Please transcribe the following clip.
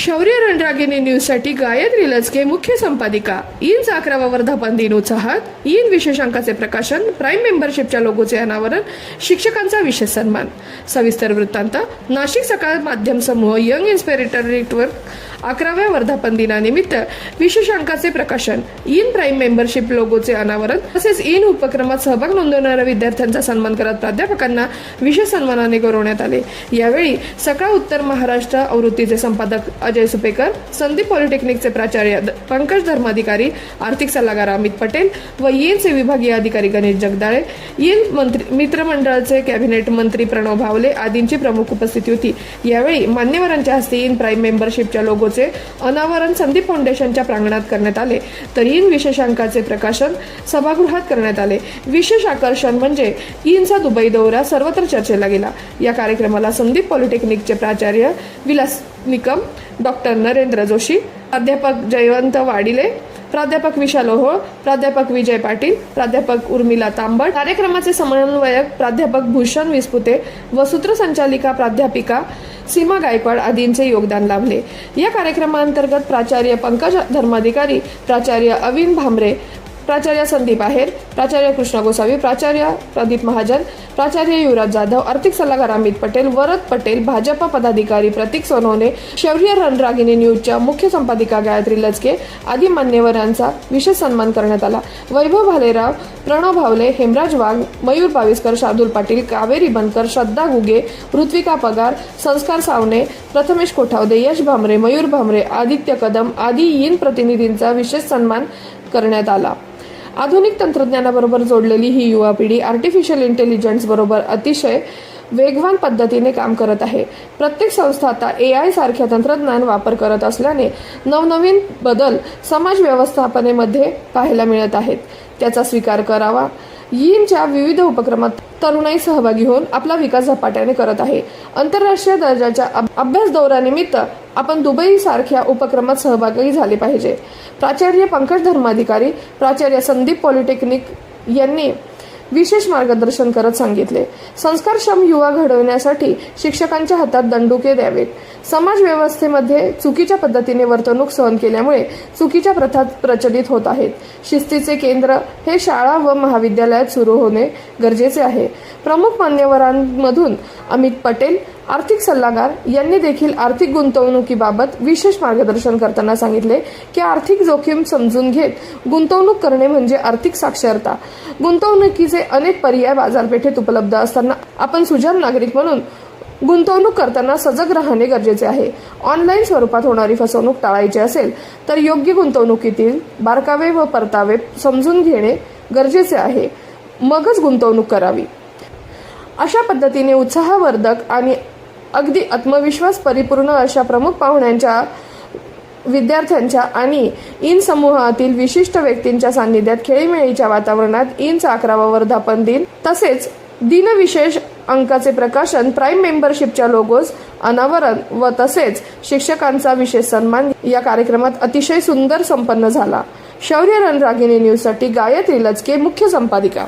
शौर्य रणरागिनी न्यूजसाठी गायत्री लचके मुख्य संपादिका. ईनच अकरावा वर्धापन दिन उत्साहात. ईन विशेषांकाचे प्रकाशन प्राईम मेंबरशिपच्या लोगोचे अनावरण शिक्षकांचा विशेष सन्मान. सविस्तर वृत्तांत. नाशिक सकाळ माध्यम समूह यंग इन्स्पिरेटर नेटवर्क अकराव्या वर्धापन दिनानिमित्त विशेषांकाचे प्रकाशन इन प्राईम मेंबरशिप लोगोचे अनावरण तसेच इन उपक्रमात सहभाग नोंदवणाऱ्या विद्यार्थ्यांचा सन्मान करत प्राध्यापकांना विशेष सन्मानाने गौरवण्यात आले. यावेळी सकाळ उत्तर महाराष्ट्र आवृत्तीचे संपादक अजय सुपेकर संदीप पॉलिटेक्निकचे प्राचार्य पंकज धर्माधिकारी आर्थिक सल्लागार अमित पटेल व येनचे विभागीय अधिकारी गणेश जगदाळे. येन मंत्री मित्रमंडळाचे कॅबिनेट मंत्री प्रणव भावले आदींची प्रमुख उपस्थिती होती. यावेळी मान्यवरांच्या हस्ते इन प्राईम मेंबरशिपच्या लोगोचे अनावरण संदीप फाउंडेशनच्या प्रांगणात करण्यात आले. तर इन विशेषांकाचे प्रकाशन सभागृहात करण्यात आले. विशेष आकर्षण म्हणजे इनचा दुबई दौरा सर्वत्र चर्चेला गेला. या कार्यक्रमाला संदीप पॉलिटेक्निकचे प्राचार्य विलास निकम डॉक्टर नरेंद्र जोशी प्राध्यापक जयवंत वाडिले प्राध्यापक विशाल ओहोळ प्राध्यापक विजय पाटील प्राध्यापक उर्मिला तांबट कार्यक्रमाचे समन्वयक प्राध्यापक भूषण विस्पुते व सूत्रसंचालिका प्राध्यापिका सीमा गायकवाड आदींचे योगदान लाभले. या कार्यक्रमांतर्गत प्राचार्य पंकज धर्माधिकारी प्राचार्य अविन भांबरे प्राचार्य संदीप आहेर प्राचार्य कृष्णा गोसावी प्राचार्य प्रदीप महाजन प्राचार्य युवराज जाधव आर्थिक सल्लागार अमित पटेल वरद पटेल भाजपा पदाधिकारी प्रतीक सोनवणे शौर्य रणरागिणी न्यूजच्या मुख्य संपादिका गायत्री लचके आदी मान्यवरांचा विशेष सन्मान करण्यात आला. वैभव भालेराव प्रणव भावले हेमराज वाघ मयूर बाविस्कर शार्दूल पाटील कावेरी बनकर श्रद्धा गुगे ऋत्विका पगार संस्कार सावणे प्रथमेश कोठावदे यश भामरे मयूर भामरे आदित्य कदम आदी यीन प्रतिनिधींचा विशेष सन्मान करण्यात आला. आधुनिक तंत्रज्ञानाबरोबर जोडलेली ही युवा पिढी आर्टिफिशियल इंटेलिजन्सबरोबर अतिशय वेगवान पद्धतीने काम करत आहे. प्रत्येक संस्था आता ए आय सारख्या तंत्रज्ञान वापर करत असल्याने नवनवीन बदल समाज व्यवस्थापनेमध्ये पाहायला मिळत आहेत. त्याचा स्वीकार करावा यीनच्या विविध उपक्रमात तरुणाई सहभागी होऊन आपला विकास झपाट्याने करत आहे. आंतरराष्ट्रीय दर्जाच्या अभ्यास दौऱ्यानिमित्त आपण दुबई सारख्या उपक्रमात सहभागी झाले पाहिजे. प्राचार्य पंकज धर्माधिकारी प्राचार्य संदीप पॉलिटेक्निक यांनी विशेष मार्गदर्शन करत सांगितले. संस्कारक्षम युवा घडवण्यासाठी शिक्षकांच्या हातात दंडुके द्यावेत. समाज व्यवस्थेमध्ये चुकीच्या पद्धतीने वर्तणूक सहन केल्यामुळे चुकीच्या प्रथा प्रचलित होत आहेत. शिस्तीचे केंद्र हे शाळा व महाविद्यालयात सुरू होणे गरजेचे आहे. प्रमुख मान्यवरांमधून अमित पटेल आर्थिक सल्लागार यांनी देखील आर्थिक गुंतवणुकीबाबत विशेष मार्गदर्शन करताना सांगितले की आर्थिक जोखीम समजून घेत गुंतवणूक करणे म्हणजे आर्थिक साक्षरता. गुंतवणुकीचे अनेक पर्याय बाजारपेठेत उपलब्ध असताना आपण सुजाण नागरिक म्हणून गुंतवणूक करताना सजग राहणे गरजेचे आहे. ऑनलाईन स्वरूपात होणारी फसवणूक टाळायची असेल तर योग्य गुंतवणुकीतील बारकावे व परतावे समजून घेणे गरजेचे आहे. मगच गुंतवणूक करावी. अशा पद्धतीने उत्साहवर्धक आणि अगदी आत्मविश्वास परिपूर्ण अशा प्रमुख पाहुण्यांच्या विद्यार्थ्यांच्या आणि इन समूहातील विशिष्ट व्यक्तींच्या सान्निध्यात खेळीमेळीच्या वातावरणात इनचा अकरावा वर्धापन दिन तसेच दिनविशेष अंकाचे प्रकाशन प्राईम मेंबरशिपच्या लोगोज अनावरण व तसेच शिक्षकांचा विशेष सन्मान या कार्यक्रमात अतिशय सुंदर संपन्न झाला. शौर्य रणरागिणी न्यूजसाठी गायत्री लचके मुख्य संपादिका.